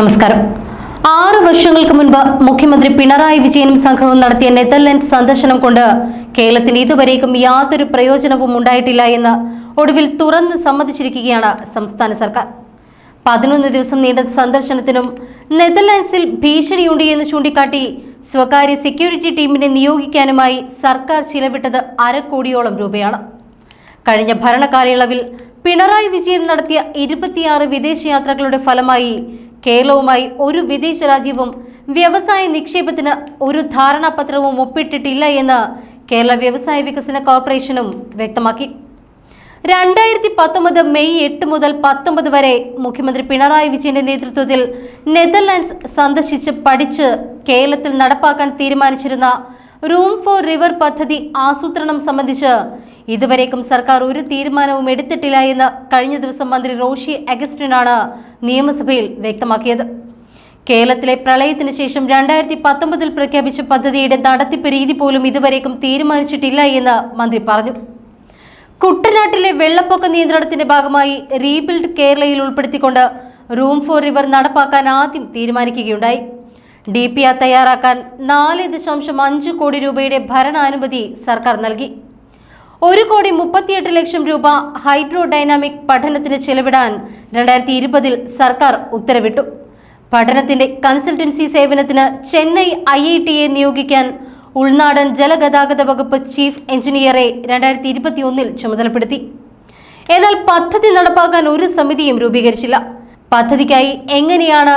നമസ്കാരം. ആറ് വർഷങ്ങൾക്ക് മുൻപ് മുഖ്യമന്ത്രി പിണറായി വിജയനും സംഘവും നടത്തിയ നെതർലൻഡ്സ് സന്ദർശനം കൊണ്ട് കേരളത്തിന് ഇതുവരേക്കും യാതൊരു പ്രയോജനവും ഉണ്ടായിട്ടില്ല എന്ന് ഒടുവിൽ തുറന്ന് സമ്മതിച്ചിരിക്കുകയാണ് സംസ്ഥാന സർക്കാർ. പതിനൊന്ന് ദിവസം നീണ്ട സന്ദർശനത്തിനും നെതർലാൻഡ്സിൽ ഭീഷണിയുണ്ട് എന്ന് ചൂണ്ടിക്കാട്ടി സ്വകാര്യ സെക്യൂരിറ്റി ടീമിനെ നിയോഗിക്കാനുമായി സർക്കാർ ചിലവിട്ടത് അരക്കോടിയോളം രൂപയാണ്. കഴിഞ്ഞ ഭരണകാലയളവിൽ പിണറായി വിജയൻ നടത്തിയ ഇരുപത്തിയാറ് വിദേശയാത്രകളുടെ ഫലമായി കേരളവുമായി ഒരു വിദേശ രാജ്യവും വ്യവസായ നിക്ഷേപത്തിന് ഒരു ധാരണാപത്രവും ഒപ്പിട്ടിട്ടില്ല എന്ന് കേരള വ്യവസായ വികസന കോർപ്പറേഷനും വ്യക്തമാക്കി. രണ്ടായിരത്തി പത്തൊമ്പത് മെയ് എട്ട് മുതൽ പത്തൊമ്പത് വരെ മുഖ്യമന്ത്രി പിണറായി വിജയന്റെ നേതൃത്വത്തിൽ നെതർലാൻഡ്സ് സന്ദർശിച്ച് പഠിച്ച് കേരളത്തിൽ നടപ്പാക്കാൻ തീരുമാനിച്ചിരുന്ന റൂം ഫോർ റിവർ പദ്ധതി ആസൂത്രണം സംബന്ധിച്ച് ഇതുവരേക്കും സർക്കാർ ഒരു തീരുമാനവും എടുത്തിട്ടില്ല എന്ന് കഴിഞ്ഞ ദിവസം മന്ത്രി റോഷി അഗസ്റ്റിനാണ് നിയമസഭയിൽ വ്യക്തമാക്കിയത്. കേരളത്തിലെ പ്രളയത്തിന് ശേഷം രണ്ടായിരത്തി പത്തൊമ്പതിൽ പ്രഖ്യാപിച്ച പദ്ധതിയുടെ നടത്തിപ്പ് രീതി പോലും ഇതുവരേക്കും തീരുമാനിച്ചിട്ടില്ല എന്ന് മന്ത്രി പറഞ്ഞു. കുട്ടനാട്ടിലെ വെള്ളപ്പൊക്ക നിയന്ത്രണത്തിന്റെ ഭാഗമായി റീബിൽഡ് കേരളയിൽ ഉൾപ്പെടുത്തിക്കൊണ്ട് റൂം ഫോർ റിവർ നടപ്പാക്കാൻ ആദ്യം തീരുമാനിക്കുകയുണ്ടായി. ഡി പി ആർ തയ്യാറാക്കാൻ നാല് ദശാംശം അഞ്ച് കോടി രൂപയുടെ ഭരണാനുമതി സർക്കാർ നൽകി. ഒരു കോടി മുപ്പത്തിയെട്ട് ലക്ഷം രൂപ ഹൈഡ്രോ ഡൈനാമിക് പഠനത്തിന് ചെലവിടാൻ രണ്ടായിരത്തി ഇരുപതിൽ സർക്കാർ ഉത്തരവിട്ടു. പഠനത്തിന്റെ കൺസൾട്ടൻസി സേവനത്തിന് ചെന്നൈ ഐ ഐ ടിയെ നിയോഗിക്കാൻ ഉൾനാടൻ ജലഗതാഗത വകുപ്പ് ചീഫ് എഞ്ചിനീയറെ രണ്ടായിരത്തി ഇരുപത്തി ഒന്നിൽ ചുമതലപ്പെടുത്തി. എന്നാൽ പദ്ധതി നടപ്പാക്കാൻ ഒരു സമിതിയും രൂപീകരിച്ചില്ല. പദ്ധതിക്കായി എങ്ങനെയാണ്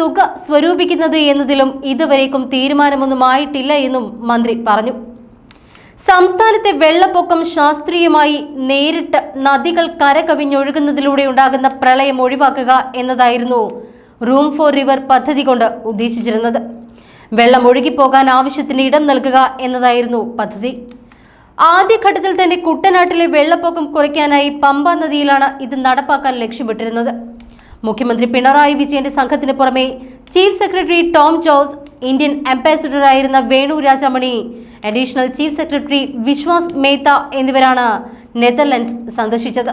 തുക സ്വരൂപിക്കുന്നത് എന്നതിലും ഇതുവരേക്കും തീരുമാനമൊന്നും ആയിട്ടില്ല എന്നും മന്ത്രി പറഞ്ഞു. സംസ്ഥാനത്തെ വെള്ളപ്പൊക്കം ശാസ്ത്രീയമായി നേരിട്ട് നദികൾ കരകവിഞ്ഞൊഴുകുന്നതിലൂടെ ഉണ്ടാകുന്ന പ്രളയം ഒഴിവാക്കുക എന്നതായിരുന്നു റൂം ഫോർ റിവർ പദ്ധതി കൊണ്ട് ഉദ്ദേശിച്ചിരുന്നത്. വെള്ളം ഒഴുകിപ്പോകാൻ ആവശ്യത്തിന് ഇടം നൽകുക എന്നതായിരുന്നു പദ്ധതി. ആദ്യഘട്ടത്തിൽ തന്നെ കുട്ടനാട്ടിലെ വെള്ളപ്പൊക്കം കുറയ്ക്കാനായി പമ്പ നദിയിലാണ് ഇത് നടപ്പാക്കാൻ ലക്ഷ്യമിട്ടിരുന്നത്. മുഖ്യമന്ത്രി പിണറായി വിജയന്റെ സംഘത്തിന് പുറമെ chief secretary Tom Jose Indian അംബാസിഡറായിരുന്ന Venu Rajamani additional chief secretary Vishwas Mehta എന്നിവരാണ് നെതർലൻഡ്സ് സന്ദർശിച്ചത്.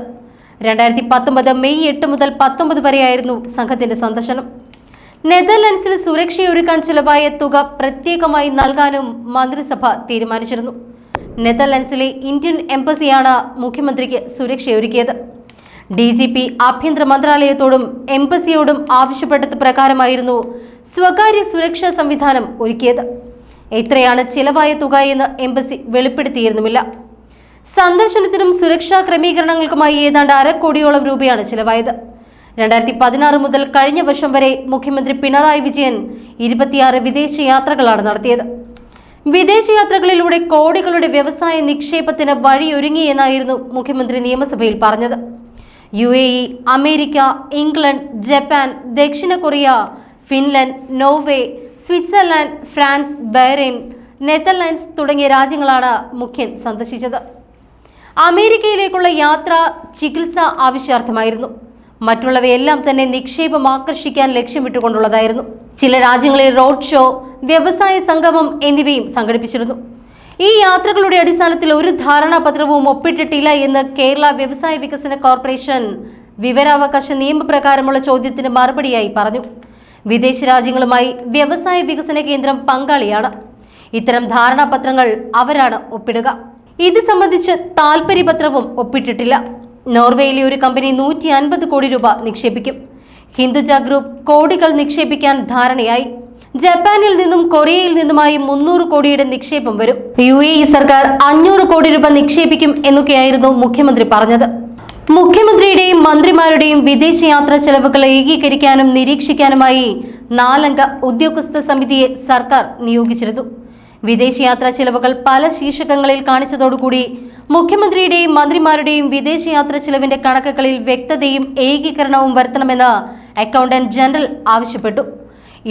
രണ്ടായിരത്തി പത്തൊമ്പത് മെയ് എട്ട് മുതൽ പത്തൊമ്പത് വരെയായിരുന്നു സംഘത്തിന്റെ സന്ദർശനം. നെതർലൻഡ്സിൽ സുരക്ഷയൊരുക്കാൻ ചിലവായ തുക പ്രത്യേകമായി നൽകാനും മന്ത്രിസഭ തീരുമാനിച്ചിരുന്നു. നെതർലൻഡ്സിലെ ഇന്ത്യൻ എംബസിയാണ് മുഖ്യമന്ത്രിക്ക് സുരക്ഷയൊരുക്കിയത്. ഡി ജി പി ആഭ്യന്തര മന്ത്രാലയത്തോടും എംബസിയോടും ആവശ്യപ്പെട്ടത് പ്രകാരമായിരുന്നു സ്വകാര്യ സുരക്ഷാ സംവിധാനം ഒരുക്കിയത്. എത്രയാണ് ചിലവായ തുക എന്ന് എംബസി വെളിപ്പെടുത്തിയിരുന്നുമില്ല. സന്ദർശനത്തിനും സുരക്ഷാ ക്രമീകരണങ്ങൾക്കുമായി ഏതാണ്ട് അരക്കോടിയോളം രൂപയാണ് ചിലവായത്. രണ്ടായിരത്തി പതിനാറ് മുതൽ കഴിഞ്ഞ വർഷം വരെ മുഖ്യമന്ത്രി പിണറായി വിജയൻ ഇരുപത്തിയാറ് വിദേശ യാത്രകളാണ് നടത്തിയത്. വിദേശയാത്രകളിലൂടെ കോടികളുടെ വ്യവസായ നിക്ഷേപത്തിന് വഴിയൊരുങ്ങി എന്നായിരുന്നു മുഖ്യമന്ത്രി നിയമസഭയിൽ പറഞ്ഞത്. U A E America England Japan ദക്ഷിണ Korea Finland Norway Switzerland France Bahrain Netherlands തുടങ്ങിയ രാജ്യങ്ങളാണ് മുഖ്യൻ സന്ദർശിച്ചത്. അമേരിക്കയിലേക്കുള്ള യാത്ര ചികിത്സ ആവശ്യാർത്ഥമായിരുന്നു. മറ്റുള്ളവയെല്ലാം തന്നെ നിക്ഷേപം ആകർഷിക്കാൻ ലക്ഷ്യമിട്ടുകൊണ്ടുള്ളതായിരുന്നു. ചില രാജ്യങ്ങളിൽ റോഡ് ഷോ വ്യവസായ സംഗമം എന്നിവയും സംഘടിപ്പിച്ചിരുന്നു. ഈ യാത്രകളുടെ അടിസ്ഥാനത്തിൽ ഒരു ധാരണാപത്രവും ഒപ്പിട്ടിട്ടില്ല എന്ന് കേരള വ്യവസായ വികസന കോർപ്പറേഷൻ വിവരാവകാശ നിയമപ്രകാരമുള്ള ചോദ്യത്തിന് മറുപടിയായി പറഞ്ഞു. വിദേശ രാജ്യങ്ങളുമായി വ്യവസായ വികസന കേന്ദ്രം പങ്കാളിയാണ്. ഇത്തരം ധാരണാപത്രങ്ങൾ അവരാണ് ഒപ്പിടുക. ഇത് സംബന്ധിച്ച് താൽപര്യപത്രവും ഒപ്പിട്ടിട്ടില്ല. നോർവേയിലെ ഒരു കമ്പനി നൂറ്റി അൻപത് കോടി രൂപ നിക്ഷേപിക്കും. ഹിന്ദുജ ഗ്രൂപ്പ് കോടികൾ നിക്ഷേപിക്കാൻ ധാരണയായി. ജപ്പാനിൽ നിന്നും കൊറിയയിൽ നിന്നുമായി മുന്നൂറ് കോടിയുടെ നിക്ഷേപം വരും. യു സർക്കാർ അഞ്ഞൂറ് കോടി രൂപ നിക്ഷേപിക്കും എന്നൊക്കെയായിരുന്നു മുഖ്യമന്ത്രി പറഞ്ഞത്. മുഖ്യമന്ത്രിയുടെയും മന്ത്രിമാരുടെയും വിദേശയാത്രാ ചെലവുകൾ ഏകീകരിക്കാനും നിരീക്ഷിക്കാനുമായി നാലംഗ ഉദ്യോഗസ്ഥ സമിതിയെ സർക്കാർ നിയോഗിച്ചിരുന്നു. വിദേശയാത്രാ ചെലവുകൾ പല ശീർഷകങ്ങളിൽ കാണിച്ചതോടുകൂടി മുഖ്യമന്ത്രിയുടെയും മന്ത്രിമാരുടെയും വിദേശയാത്രാ ചെലവിന്റെ കണക്കുകളിൽ വ്യക്തതയും ഏകീകരണവും വരുത്തണമെന്ന് അക്കൗണ്ടന്റ് ജനറൽ ആവശ്യപ്പെട്ടു.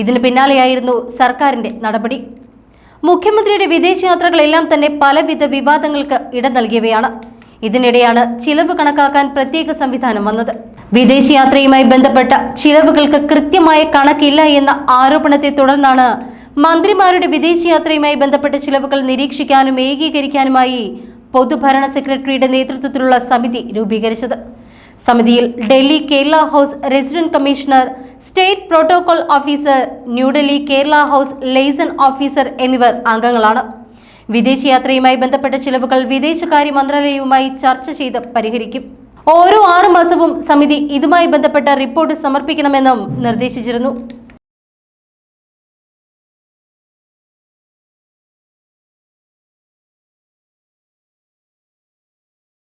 ഇതിന് പിന്നാലെയായിരുന്നു സർക്കാരിന്റെ നടപടി. മുഖ്യമന്ത്രിയുടെ വിദേശയാത്രകളെല്ലാം തന്നെ പലവിധ വിവാദങ്ങൾക്ക് ഇടം നൽകിയവയാണ്. ഇതിനിടെയാണ് ചിലവ് കണക്കാക്കാൻ പ്രത്യേക സംവിധാനം വന്നത്. വിദേശയാത്രയുമായി ബന്ധപ്പെട്ട ചിലവുകൾക്ക് കൃത്യമായ കണക്കില്ല എന്ന ആരോപണത്തെ തുടർന്നാണ് മന്ത്രിമാരുടെ വിദേശയാത്രയുമായി ബന്ധപ്പെട്ട ചിലവുകൾ നിരീക്ഷിക്കാനും ഏകീകരിക്കാനുമായി പൊതുഭരണ സെക്രട്ടറിയുടെ നേതൃത്വത്തിലുള്ള സമിതി രൂപീകരിച്ചത്. സമിതിയിൽ Delhi Kerala house resident commissioner state protocol officer New Delhi Kerala house liaison officer എന്നിവർ അംഗങ്ങളാണ്. വിദേശയാത്രയുമായി ബന്ധപ്പെട്ട ചിലവുകൾ വിദേശകാര്യ മന്ത്രാലയവുമായി ചർച്ച ചെയ്ത് പരിഹരിക്കും. ഓരോ ആറു മാസവും സമിതി ഇതുമായി ബന്ധപ്പെട്ട റിപ്പോർട്ട് സമർപ്പിക്കണമെന്നും നിർദ്ദേശിച്ചിരുന്നു.